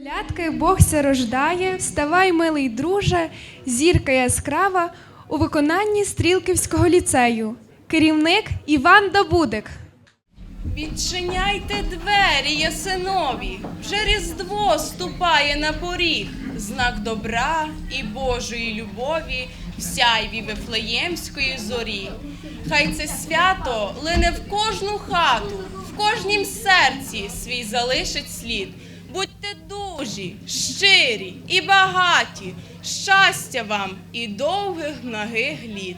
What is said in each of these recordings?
Колядки Бог ся рождає, вставай, милий друже, зірка яскрава у виконанні Стрілківського ліцею. Керівник Іван Добудик. Відчиняйте двері, ясинові, вже Різдво ступає на поріг, знак добра і Божої любові в сяйві Вифлеємської зорі. Хай це свято лине в кожну хату, в кожнім серці свій залишить слід. Будьте дужі, щирі і багаті, щастя вам і довгих многих літ.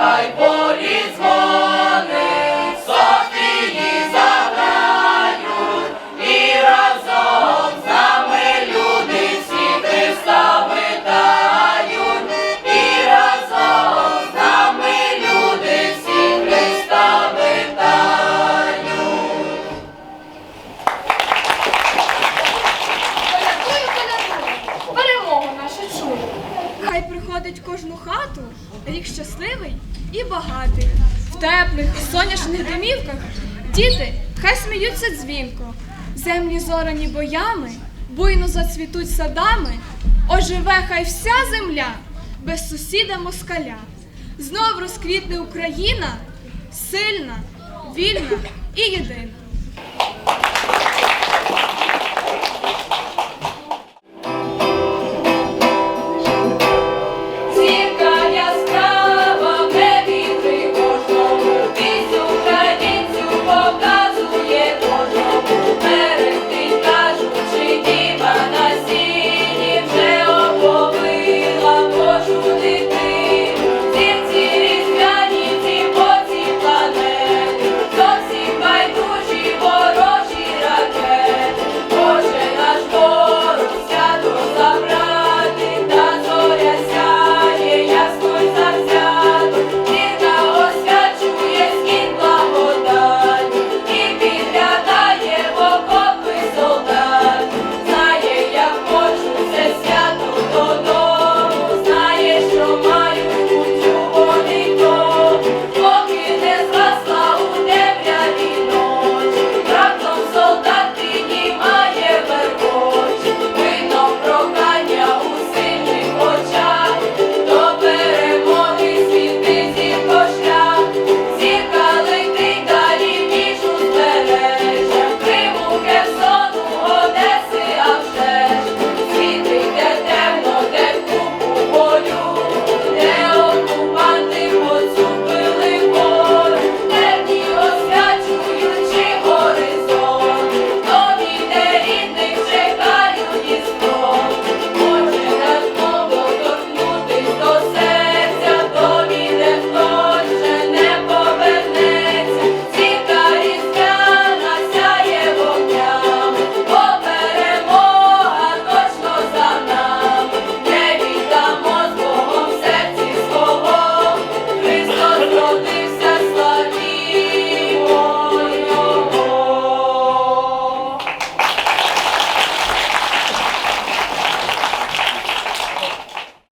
If boy. В теплих сонячних домівках діти хай сміються дзвінко, землі зорані боями, буйно зацвітуть садами, оживе хай вся земля без сусіда москаля. Знов розквітне Україна, сильна, вільна і єдина.